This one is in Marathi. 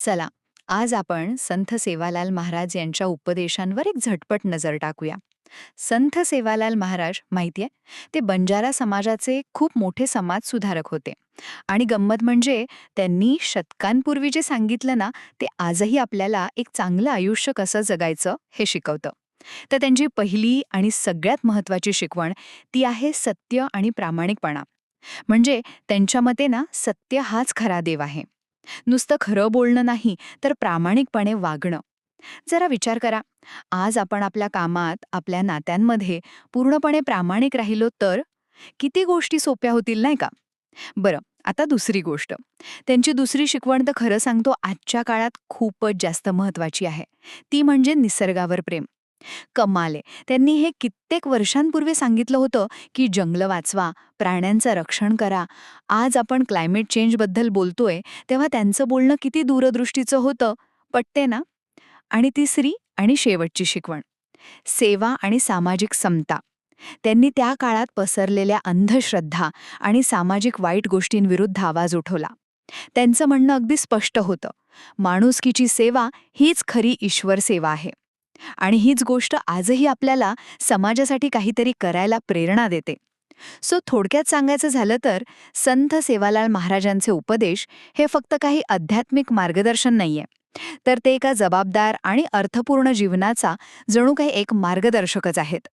चला आज आपण संत सेवालाल महाराज यांच्या उपदेशांवर एक झटपट नजर टाकूया. संत सेवालाल महाराज माहितीये? ते बंजारा समाजाचे खूप मोठे समाज सुधारक होते. आणि गंमत म्हणजे त्यांनी शतकांपूर्वी जे सांगितलं ना ते आजही आपल्याला एक चांगलं आयुष्य कसं जगायचं हे शिकवतं. तर त्यांची पहिली आणि सगळ्यात महत्त्वाची शिकवण ती आहे सत्य आणि प्रामाणिकपणा. म्हणजे त्यांच्या मते ना सत्य हाच खरा देव आहे. नुसतं खरं बोलणं नाही तर प्रामाणिकपणे वागणं. जरा विचार करा आज आपण आपल्या कामात आपल्या नात्यांमध्ये पूर्णपणे प्रामाणिक राहिलो तर किती गोष्टी सोप्या होतील नाही का? बरं आता दुसरी गोष्ट. त्यांची दुसरी शिकवण तर खरं सांगतो आजच्या काळात खूपच जास्त महत्वाची आहे. ती म्हणजे निसर्गावर प्रेम. कमाले त्यांनी हे कित्येक वर्षांपूर्वी सांगितलं होतं की जंगलं वाचवा प्राण्यांचं रक्षण करा. आज आपण क्लायमेट चेंजबद्दल बोलतोय तेव्हा त्यांचं बोलणं किती दूरदृष्टीचं होतं पटते ना? आणि तिसरी आणि शेवटची शिकवण. सेवा आणि सामाजिक समता. त्यांनी त्या काळात पसरलेल्या अंधश्रद्धा आणि सामाजिक वाईट गोष्टींविरुद्ध आवाज उठवला. त्यांचं म्हणणं अगदी स्पष्ट होतं. माणुसकीची सेवा हीच खरी ईश्वर सेवा आहे. आणि हीच गोष्ट आजही आपल्याला समाजासाठी काहीतरी करायला प्रेरणा देते. सो थोडक्यात सांगायचं झालं तर संत सेवालाल महाराजांचे उपदेश हे फक्त काही आध्यात्मिक मार्गदर्शन नाहीये. तर ते एका जबाबदार आणि अर्थपूर्ण जीवनाचा जणू काही एक मार्गदर्शकच आहेत.